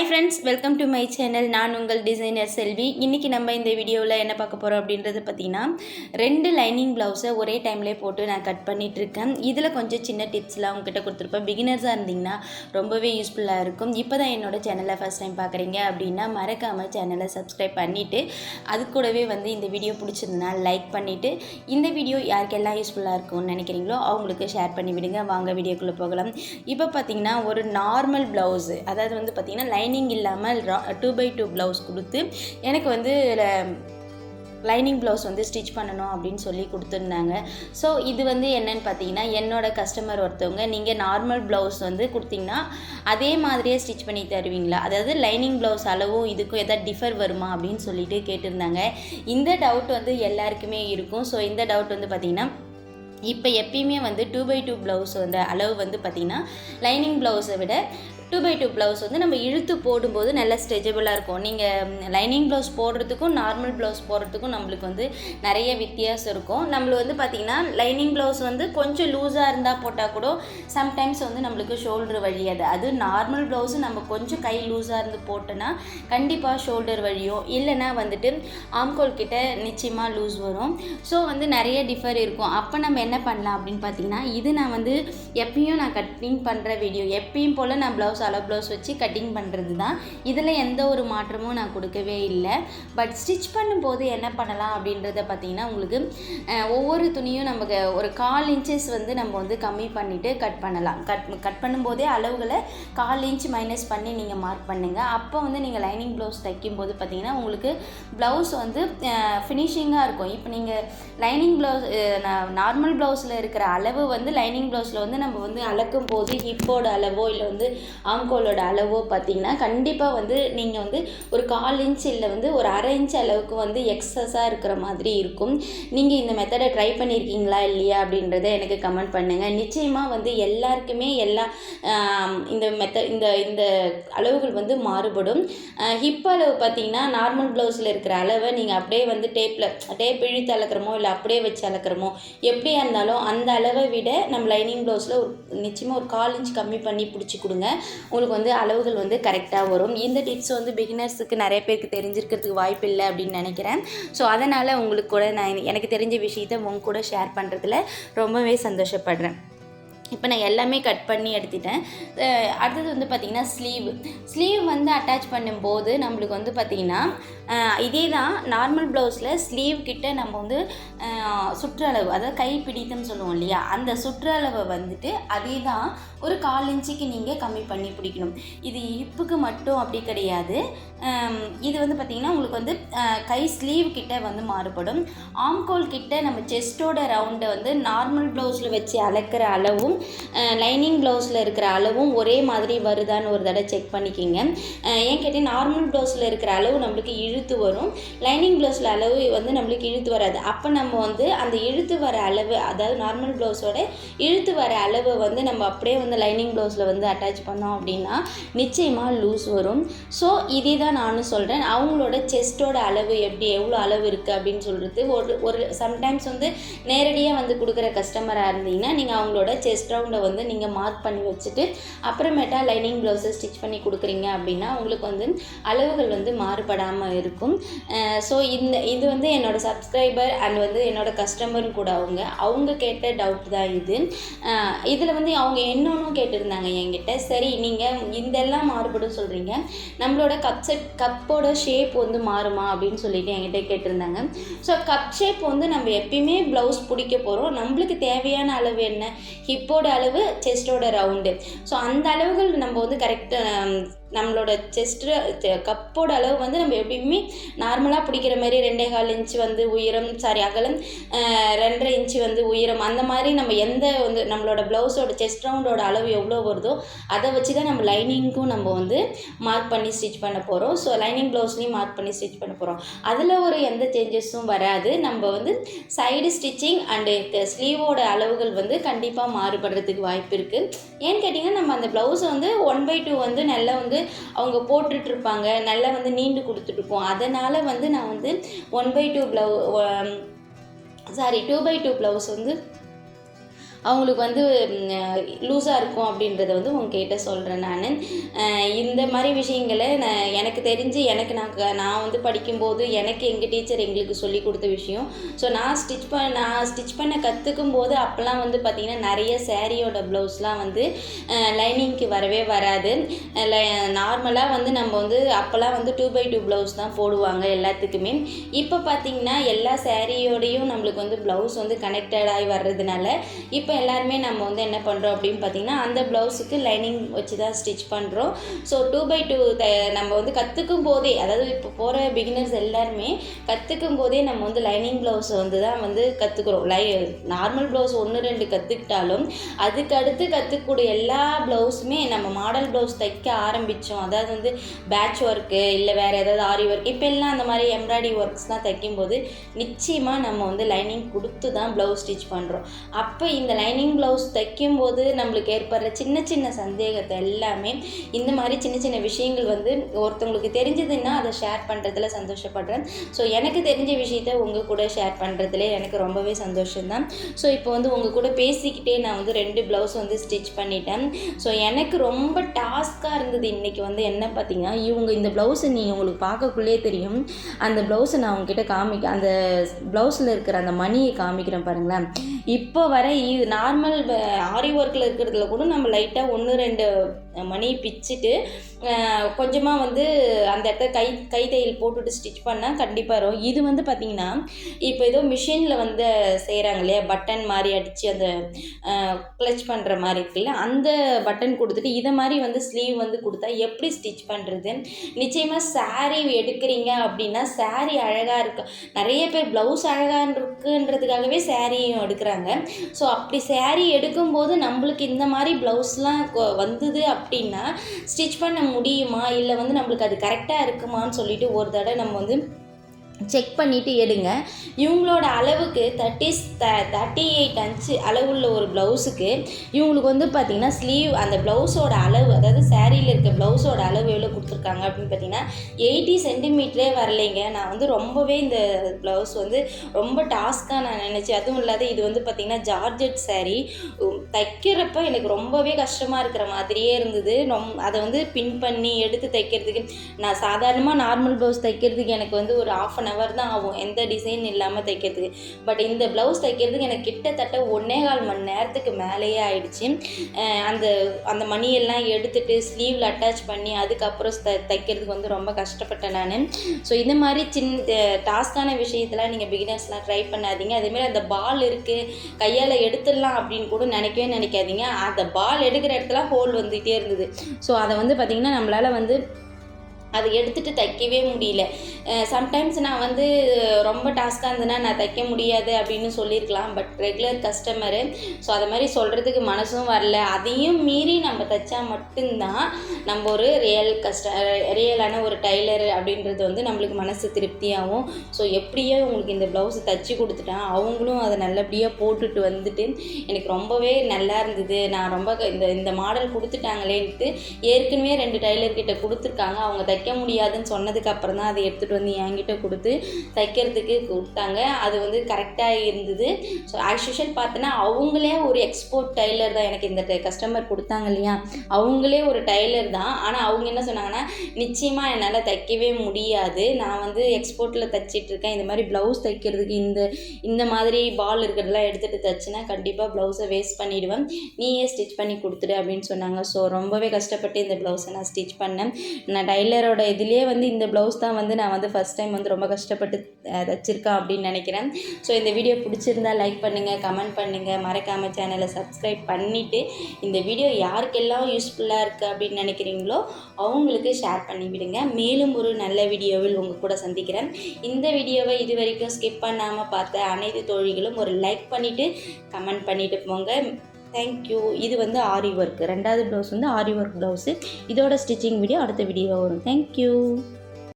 Hi friends welcome to my channel நான் உங்கள் designer செல்வி. இன்றைக்கி நம்ம இந்த வீடியோவில் என்ன பார்க்க போகிறோம் அப்படின்றது பார்த்திங்கன்னா ரெண்டு லைனிங் ப்ளவுஸை ஒரே டைம்லேயே போட்டு நான் கட் பண்ணிகிட்ருக்கேன் இதில் கொஞ்சம் சின்ன டிப்ஸ்லாம் உங்ககிட்ட கொடுத்துருப்பேன். பிகினர்ஸாக இருந்தீங்கன்னா ரொம்பவே யூஸ்ஃபுல்லாக இருக்கும். இப்போ தான் என்னோடய சேனலை ஃபஸ்ட் டைம் பார்க்குறீங்க அப்படின்னா மறக்காமல் சேனலை சப்ஸ்கிரைப் பண்ணிவிட்டு அது கூடவே வந்து இந்த வீடியோ பிடிச்சிருந்தனா லைக் பண்ணிவிட்டு இந்த வீடியோ யாருக்கெல்லாம் யூஸ்ஃபுல்லாக இருக்கும்னு நினைக்கிறீங்களோ அவங்களுக்கு ஷேர் பண்ணி விடுங்க வாங்க வீடியோக்குள்ளே போகலாம். இப்போ பார்த்தீங்கன்னா ஒரு நார்மல் ப்ளவுஸு அதாவது வந்து பார்த்திங்கன்னா லைனிங் இல்லாமல் டூ பை டூ ப்ளவுஸ் கொடுத்து எனக்கு வந்து லைனிங் ப்ளவுஸ் வந்து ஸ்டிச் பண்ணணும் அப்படின்னு சொல்லி கொடுத்துருந்தாங்க. ஸோ இது வந்து என்னன்னு பார்த்தீங்கன்னா என்னோட கஸ்டமர் ஒருத்தவங்க நீங்கள் நார்மல் ப்ளவுஸ் வந்து கொடுத்தீங்கன்னா அதே மாதிரியே ஸ்டிச் பண்ணி தருவீங்களா? அதாவது லைனிங் ப்ளவுஸ் அளவும் இதுக்கும் எதாவது டிஃபர் வருமா அப்படின்னு சொல்லிட்டு கேட்டிருந்தாங்க. இந்த டவுட் வந்து எல்லாருக்குமே இருக்கும். ஸோ இந்த டவுட் வந்து பார்த்திங்கன்னா இப்போ எப்பயுமே வந்து டூ பை டூ ப்ளவுஸ் வந்து அளவு வந்து பார்த்திங்கன்னா லைனிங் ப்ளவுஸை விட டூ பை டூ ப்ளவுஸ் வந்து நம்ம இழுத்து போடும்போது நல்லா ஸ்ட்ரெச்சபிளாக இருக்கும். நீங்கள் லைனிங் ப்ளவுஸ் போடுறதுக்கும் நார்மல் ப்ளவுஸ் போடுறதுக்கும் நம்மளுக்கு வந்து நிறைய வித்தியாசம் இருக்கும். நம்மளுக்கு வந்து பார்த்திங்கன்னா லைனிங் ப்ளவுஸ் வந்து கொஞ்சம் லூஸாக இருந்தால் போட்டால் கூட சம்டைம்ஸ் வந்து நம்மளுக்கு ஷோல்டர் வழியாது அது நார்மல் ப்ளவுஸு நம்ம கொஞ்சம் கை லூஸாக இருந்து போட்டோன்னா கண்டிப்பாக ஷோல்டர் வழியும் இல்லைன்னா வந்துட்டு ஆம்கோல் கிட்ட நிச்சயமாக லூஸ் வரும். ஸோ வந்து நிறைய டிஃபர் இருக்கும். அப்போ நம்ம என்ன பண்ணலாம் அப்படின்னு பார்த்தீங்கன்னா இது நான் வந்து எப்பயும் நான் கட்டிங் பண்ணுற வீடியோ எப்பயும் போல் நான் ப்ளவுஸ் அளவு ப்ளவுஸ் வச்சு கட்டிங் பண்ணுறது தான் இதில் எந்த ஒரு மாற்றமும் நான் கொடுக்கவே இல்லை. பட் ஸ்டிச் பண்ணும்போது என்ன பண்ணலாம் அப்படின்றத பார்த்தீங்கன்னா உங்களுக்கு ஒவ்வொரு துணியும் நமக்கு ஒரு கால் இன்ச்சஸ் வந்து நம்ம வந்து கம்மி பண்ணிவிட்டு கட் பண்ணலாம். கட் கட் பண்ணும்போதே அளவுகளை கால் இன்ச் மைனஸ் பண்ணி நீங்கள் மார்க் பண்ணுங்கள் அப்போ வந்து நீங்கள் லைனிங் ப்ளவுஸ் தைக்கும்போது பார்த்தீங்கன்னா உங்களுக்கு ப்ளவுஸ் வந்து ஃபினிஷிங்காக இருக்கும். இப்போ நீங்கள் லைனிங் ப்ளவுஸ் நார்மல் ப்ளவுஸில் இருக்கிற அளவு வந்து லைனிங் ப்ளவுஸில் வந்து நம்ம வந்து அளக்கும் போது ஹிப்போட அளவோ இல்லை வந்து ஆம்கோலோட அளவோ பார்த்தீங்கன்னா கண்டிப்பாக வந்து நீங்கள் வந்து ஒரு கால் இன்ச் இல்லை வந்து ஒரு அரை இன்ச் அளவுக்கு வந்து எக்ஸஸாக இருக்கிற மாதிரி இருக்கும். நீங்கள் இந்த மெத்தடை ட்ரை பண்ணியிருக்கீங்களா இல்லையா அப்படின்றத எனக்கு கமெண்ட் பண்ணுங்கள் நிச்சயமாக வந்து எல்லாருக்குமே எல்லா இந்த மெத்த இந்த இந்த அளவுகள் வந்து மாறுபடும். ஹிப் அளவு பார்த்தீங்கன்னா நார்மல் ப்ளவுஸில் இருக்கிற அளவை நீங்கள் அப்படியே வந்து டேப்பில் டேப் இழுத்து அளக்கிறமோ இல்லை அப்படியே வச்சு அளக்கிறமோ எப்படியா இருந்தாலும் அந்த அளவை விட நம்ம லைனிங் ப்ளவுஸில் ஒரு நிச்சயமாக ஒரு கால் இன்ச் கம்மி பண்ணி பிடிச்சி கொடுங்க. உங்களுக்கு வந்து அளவுகள் வந்து கரெக்டாக வரும். இந்த டிப்ஸ் வந்து பிகினர்ஸுக்கு நிறைய பேருக்கு தெரிஞ்சிருக்கிறதுக்கு வாய்ப்பு இல்லை அப்படின்னு நினைக்கிறேன். ஸோ அதனால் உங்களுக்கு கூட நான் எனக்கு தெரிஞ்ச விஷயத்த உங்க கூட ஷேர் பண்ணுறதுல ரொம்பவே சந்தோஷப்படுறேன். இப்போ நான் எல்லாமே கட் பண்ணி எடுத்துட்டேன். அடுத்தது வந்து பார்த்திங்கன்னா ஸ்லீவ் ஸ்லீவ் வந்து அட்டாச் பண்ணும்போது நம்மளுக்கு வந்து பார்த்திங்கன்னா இதே தான் நார்மல் ப்ளவுஸில் ஸ்லீவ் கிட்ட நம்ம வந்து சுற்றளவு அதாவது கை பிடித்துன்னு சொல்லுவோம் இல்லையா? அந்த சுற்றளவை வந்துட்டு அதே தான் ஒரு கால் இன்ச்சுக்கு நீங்கள் கம்மி பண்ணி பிடிக்கணும். இது இப்புக்கு மட்டும் அப்படி கிடையாது. இது வந்து பார்த்திங்கன்னா உங்களுக்கு வந்து கை ஸ்லீவ் கிட்ட வந்து மாறுபடும். ஆம்கோல் கிட்ட நம்ம செஸ்ட்டோட ரவுண்டை வந்து நார்மல் ப்ளவுஸில் வச்சு அளக்கிற அளவும் லைனிங் ப்ளவுஸில் இருக்கிற அளவும் ஒரே மாதிரி வருதான்னு ஒரு தடவை செக் பண்ணிக்கிங்க. ஏன் கேட்டேன் நார்மல் ப்ளவுஸில் இருக்கிற அளவு நம்மளுக்கு இழுத்து வரும். லைனிங் ப்ளவுஸில் அளவு வந்து நம்மளுக்கு இழுத்து வராது. அப்போ நம்ம வந்து அந்த இழுத்து வர அளவு அதாவது நார்மல் ப்ளவுஸோட இழுத்து வர அளவை வந்து நம்ம அப்படியே வந்து லைனிங் ப்ளவுஸில் வந்து அட்டாச் பண்ணோம் அப்படின்னா நிச்சயமாக லூஸ் வரும். ஸோ இதே தான் நானும் சொல்கிறேன் அவங்களோட செஸ்ட்டோட அளவு எப்படி எவ்வளோ அளவு இருக்குது அப்படின்னு சொல்கிறது ஒரு ஒரு சம்டைம்ஸ் வந்து நேரடியாக வந்து கொடுக்குற கஸ்டமராக இருந்தீங்கன்னா நீங்கள் அவங்களோட செஸ்ட் ரவுண்டை வந்து நீங்கள் மார்க் பண்ணி வச்சுட்டு அப்புறமேட்டா லைனிங் ப்ளவுஸை ஸ்டிச் பண்ணி கொடுக்குறீங்க அப்படின்னா உங்களுக்கு வந்து அளவுகள் வந்து மாறுபடாமல் இருக்கும். ஸோ இந்த இது வந்து என்னோடய சப்ஸ்கிரைபர் அண்ட் வந்து என்னோட கஸ்டமரும் கூட அவங்க அவங்க கேட்ட டவுட் தான் இது. இதில் வந்து அவங்க என்னொன்னும் கேட்டிருந்தாங்க என்கிட்ட. சரி நீங்கள் இதெல்லாம் மாறுபடும் சொல்கிறீங்க நம்மளோட கப் செட் கப்போட ஷேப் வந்து மாறுமா அப்படின்னு சொல்லிட்டு என்கிட்ட கேட்டிருந்தாங்க. ஸோ கப் ஷேப் வந்து நம்ம எப்பயுமே ப்ளவுஸ் பிடிக்க போகிறோம் நம்மளுக்கு தேவையான அளவு என்ன? ஹிப்போட அளவு செஸ்டோட ரவுண்டு ஸோ அந்த அளவுகள் நம்ம வந்து கரெக்டாக நம்மளோட செஸ்ட்டு கப்போட அளவு வந்து நம்ம எப்பயுமே நார்மலாக பிடிக்கிற மாதிரி ரெண்டே கால் இன்ச்சு வந்து உயரம் சாரி அகலம் ரெண்டரை இன்ச்சு வந்து உயரம் அந்த மாதிரி நம்ம எந்த வந்து நம்மளோட ப்ளவுஸோட செஸ்ட் ரவுண்டோட அளவு எவ்வளோ வருதோ அதை வச்சு தான் நம்ம லைனிங்க்கும் நம்ம வந்து மார்க் பண்ணி ஸ்டிச் பண்ண போகிறோம் ஸோ லைனிங் ப்ளவுஸ்லேயும் மார்க் பண்ணி ஸ்டிச் பண்ண போகிறோம் அதில் ஒரு எந்த சேஞ்சஸும் வராது. நம்ம வந்து சைடு ஸ்டிச்சிங் அண்டு ஸ்லீவோட அளவுகள் வந்து கண்டிப்பாக மாறுபடுறதுக்கு வாய்ப்பு இருக்குது ஏன்னு கேட்டிங்கன்னா நம்ம அந்த ப்ளவுஸை வந்து ஒன் பை டூ வந்து நல்லா வந்து அவங்க போட்டுட்டு இருப்பாங்க நல்லா வந்து நீண்டு கொடுத்துட்ருப்போம். அதனால் வந்து நான் வந்து one by two blouse sorry two by two blouse வந்து அவங்களுக்கு வந்து லூஸாக இருக்கும் அப்படின்றத வந்து உங்ககிட்ட சொல்கிறேன் நான். இந்த மாதிரி விஷயங்களை நான் எனக்கு தெரிஞ்சு எனக்கு நான் நான் வந்து படிக்கும்போது எனக்கு எங்கள் டீச்சர் எங்களுக்கு சொல்லி கொடுத்த விஷயம். ஸோ நான் ஸ்டிச் பண்ண நான் ஸ்டிச் பண்ண கற்றுக்கும் போது அப்போல்லாம் வந்து பார்த்திங்கன்னா நிறைய சேரீயோட ப்ளவுஸ்லாம் வந்து லைனிங்க்கு வரவே வராது. நார்மலாக வந்து நம்ம வந்து அப்போல்லாம் வந்து டூ பை டூ ப்ளவுஸ் தான் போடுவாங்க எல்லாத்துக்குமே. இப்போ பார்த்திங்கன்னா எல்லா சேரீயோடையும் நம்மளுக்கு வந்து ப்ளவுஸ் வந்து கனெக்டட் ஆகி வர்றதுனால இப்போ இப்போ எல்லாருமே நம்ம வந்து என்ன பண்ணுறோம் அப்படின்னு பார்த்திங்கன்னா அந்த ப்ளவுஸுக்கு லைனிங் வச்சு தான் ஸ்டிச் பண்ணுறோம் so two by two the நம்ம வந்து கற்றுக்கும் போதே அதாவது இப்போ போகிற பிகினர்ஸ் எல்லாருமே கற்றுக்கும் போதே நம்ம வந்து லைனிங் ப்ளவுஸ் வந்து தான் வந்து கற்றுக்குறோம் லை நார்மல் ப்ளவுஸ் ஒன்று ரெண்டு கற்றுக்கிட்டாலும் அதுக்கு அடுத்து கற்றுக்கூடிய எல்லா ப்ளவுஸுமே நம்ம மாடல் ப்ளவுஸ் தைக்க ஆரம்பித்தோம் அதாவது வந்து பேட்ச் ஒர்க்கு இல்லை வேறு ஏதாவது ஆரி ஒர்க் இப்போ எல்லாம் அந்த மாதிரி எம்ப்ராய்டரி ஒர்க்ஸ்லாம் தைக்கும்போது நிச்சயமாக நம்ம வந்து லைனிங் கொடுத்து தான் ப்ளவுஸ் ஸ்டிச் பண்ணுறோம் அப்போ இந்த லைனிங் ப்ளவுஸ் தைக்கும்போது நம்மளுக்கு ஏற்படுற சின்ன சின்ன சந்தேகத்தை எல்லாமே இந்த மாதிரி சின்ன சின்ன விஷயங்கள் வந்து ஒருத்தவங்களுக்கு தெரிஞ்சதுன்னா அதை ஷேர் பண்ணுறதுல சந்தோஷப்படுறேன். ஸோ எனக்கு தெரிஞ்ச விஷயத்த உங்கள் கூட ஷேர் பண்ணுறதுல எனக்கு ரொம்பவே சந்தோஷம்தான். ஸோ இப்போ வந்து உங்கள் கூட பேசிக்கிட்டே நான் வந்து ரெண்டு ப்ளவுஸ் வந்து ஸ்டிச் பண்ணிட்டேன். ஸோ எனக்கு ரொம்ப டாஸ்க்காக இருந்தது இன்றைக்கி வந்து என்ன பார்த்தீங்கன்னா இவங்க இந்த ப்ளவுஸை நீங்கள் உங்களுக்கு பார்க்கக்குள்ளே தெரியும். அந்த ப்ளவுஸை நான் உங்ககிட்ட காமிக்க அந்த ப்ளவுஸில் இருக்கிற அந்த மணியை காமிக்கிறேன் பாருங்களேன். இப்போ வர இது நார்மல் ஆரி ஒர்க்கில் இருக்கிறதுல கூட நம்ம லைட்டாக ஒன்று ரெண்டு மணியை பிச்சுட்டு கொஞ்சமாக வந்து அந்த இடத்த கை கை தையல் போட்டுட்டு ஸ்டிச் பண்ணால் கண்டிப்பாக வரும். இது வந்து பார்த்திங்கன்னா இப்போ ஏதோ மிஷினில் வந்து செய்கிறாங்க இல்லையா? பட்டன் மாதிரி அடித்து அந்த க்ளச் பண்ணுற மாதிரி இருக்குல்ல? அந்த பட்டன் கொடுத்துட்டு இதை மாதிரி வந்து ஸ்லீவ் வந்து கொடுத்தா எப்படி ஸ்டிச் பண்ணுறது நிச்சயமாக saree எடுக்கிறீங்க அப்படின்னா saree அழகாக இருக்கு. நிறைய பேர் ப்ளவுஸ் அழகாக இருக்குன்றதுக்காகவே சாரியும் எடுக்கிறாங்க. ஸோ அப்படி saree எடுக்கும்போது நம்மளுக்கு இந்த மாதிரி ப்ளவுஸ்லாம் வந்தது அப்படின்னா ஸ்டிச் பண்ண முடியுமா? இல்லை வந்து நம்மளுக்கு அது கரெக்டாக இருக்குமான்னு சொல்லிட்டு ஒரு தடவை நம்ம வந்து செக் பண்ணிவிட்டு எடுங்க. இவங்களோட அளவுக்கு தேர்ட்டி த தேர்ட்டி எயிட் அஞ்சு அளவுள்ள ஒரு ப்ளவுஸுக்கு இவங்களுக்கு வந்து பார்த்திங்கன்னா ஸ்லீவ் அந்த ப்ளவுஸோட அளவு அதாவது சேரீயில் இருக்க ப்ளவுஸோட அளவு எவ்வளோ கொடுத்துருக்காங்க அப்படின்னு பார்த்தீங்கன்னா எயிட்டி சென்டிமீட்டரே வரலைங்க. நான் வந்து ரொம்பவே இந்த ப்ளவுஸ் வந்து ரொம்ப டாஸ்க்காக நான் நினச்சேன். அதுவும் இல்லாத இது வந்து பார்த்திங்கன்னா ஜார்ஜெட் சேரீ தைக்கிறப்ப எனக்கு ரொம்பவே கஷ்டமாக இருக்கிற மாதிரியே இருந்தது. ரொம் அதை வந்து பின் பண்ணி எடுத்து தைக்கிறதுக்கு நான் சாதாரணமாக நார்மல் ப்ளவுஸ் தைக்கிறதுக்கு எனக்கு வந்து ஒரு ஆஃப் அன் ஹவர் தான் ஆகும். எந்த டிசைன் இல்லாமல் தைக்கிறதுக்கு. பட் இந்த ப்ளவுஸ் தைக்கிறதுக்கு எனக்கு கிட்டத்தட்ட ஒன்னே கால் மணி நேரத்துக்கு மேலேயே ஆயிடுச்சு. அந்த அந்த மணியெல்லாம் எடுத்துகிட்டு ஸ்லீவில் அட்டாச் பண்ணி அதுக்கப்புறம் த தைக்கிறதுக்கு வந்து ரொம்ப கஷ்டப்பட்டேன் நான். ஸோ இந்த மாதிரி சின்ன டாஸ்கான விஷயத்தெலாம் நீங்கள் பிகினர்ஸ்லாம் ட்ரை பண்ணாதீங்க. அதேமாரி அந்த பால் இருக்குது கையால் எடுத்துடலாம் அப்படின்னு கூட நினைக்கவே நினைக்காதீங்க. அந்த பால் எடுக்கிற இடத்துல ஹோல் வந்துகிட்டே இருந்தது. ஸோ அதை வந்து பார்த்திங்கன்னா நம்மளால் வந்து அதை எடுத்துகிட்டு தைக்கவே முடியல. சம்டைம்ஸ் நான் வந்து ரொம்ப டாஸ்காக இருந்ததுன்னா நான் தைக்க முடியாது அப்படின்னு சொல்லியிருக்கலாம். பட் ரெகுலர் கஸ்டமரு ஸோ அதை மாதிரி சொல்கிறதுக்கு மனசும் வரல. அதையும் மீறி நம்ம தைச்சா மட்டும்தான் நம்ம ஒரு ரியல் கஸ்ட ரியலான ஒரு டைலர் அப்படின்றது வந்து நம்மளுக்கு மனசு திருப்தியாகும். ஸோ எப்படியோ உங்களுக்கு இந்த ப்ளவுஸை தைச்சி கொடுத்துட்டேன் அவங்களும் அதை நல்லபடியாக போட்டுட்டு வந்துட்டு எனக்கு ரொம்பவே நல்லா இருந்தது. நான் ரொம்ப இந்த இந்த மாடல் கொடுத்துட்டாங்களேன்ட்டு ஏற்கனவே ரெண்டு டைலர்கிட்ட கொடுத்துருக்காங்க. அவங்க தைக்க தைக்க முடியாதுன்னு சொன்னதுக்கு அப்புறம் தான் அதை எடுத்துகிட்டு வந்து என்கிட்ட கொடுத்து தைக்கிறதுக்கு கொடுத்தாங்க. அது வந்து கரெக்டாக இருந்தது. ஸோ ஆஸ் யூஷுவல் பார்த்தோன்னா அவங்களே ஒரு எக்ஸ்போர்ட் டைலர் தான் எனக்கு இந்த கஸ்டமர் கொடுத்தாங்க இல்லையா? அவங்களே ஒரு டைலர் தான். ஆனால் அவங்க என்ன சொன்னாங்கன்னா நிச்சயமாக என்னால் தைக்கவே முடியாது. நான் வந்து எக்ஸ்போர்ட்டில் தைச்சிட்டு இருக்கேன். இந்த மாதிரி ப்ளவுஸ் தைக்கிறதுக்கு இந்த இந்த மாதிரி பால் இருக்கிறதெல்லாம் எடுத்துகிட்டு தைச்சினா கண்டிப்பாக ப்ளவுஸை வேஸ்ட் பண்ணிவிடுவேன் நீயே ஸ்டிச் பண்ணி கொடுத்துடு அப்படின்னு சொன்னாங்க. ஸோ ரொம்பவே கஷ்டப்பட்டு இந்த ப்ளவுஸை நான் ஸ்டிச் பண்ணேன். நான் டைலரோட இதுலேயே வந்து இந்த ப்ளவுஸ் தான் வந்து நான் வந்து ஃபஸ்ட் டைம் வந்து ரொம்ப கஷ்டப்பட்டு தைச்சிருக்கேன் அப்படின்னு நினைக்கிறேன். ஸோ இந்த வீடியோ பிடிச்சிருந்தா லைக் பண்ணுங்கள் கமெண்ட் பண்ணுங்கள் மறக்காமல் சேனலை சப்ஸ்கிரைப் பண்ணிவிட்டு இந்த வீடியோ யாருக்கெல்லாம் யூஸ்ஃபுல்லாக இருக்குது அப்படின்னு நினைக்கிறீங்களோ அவங்களுக்கு ஷேர் பண்ணிவிடுங்க மேலும் ஒரு நல்ல வீடியோவில் உங்கள் கூட சந்திக்கிறேன். இந்த வீடியோவை இது வரைக்கும் ஸ்கிப் பண்ணாமல் பார்த்த அனைத்து தோழிகளும் ஒரு லைக் பண்ணிவிட்டு கமெண்ட் பண்ணிவிட்டு போங்க. தேங்க்யூ இது வந்து ஆரி ஒர்க் ரெண்டாவது ப்ளவுஸ் வந்து ஆரி ஒர்க் ப்ளவுஸு இதோட ஸ்டிச்சிங் வீடியோ அடுத்த வீடியோ வரும். Thank you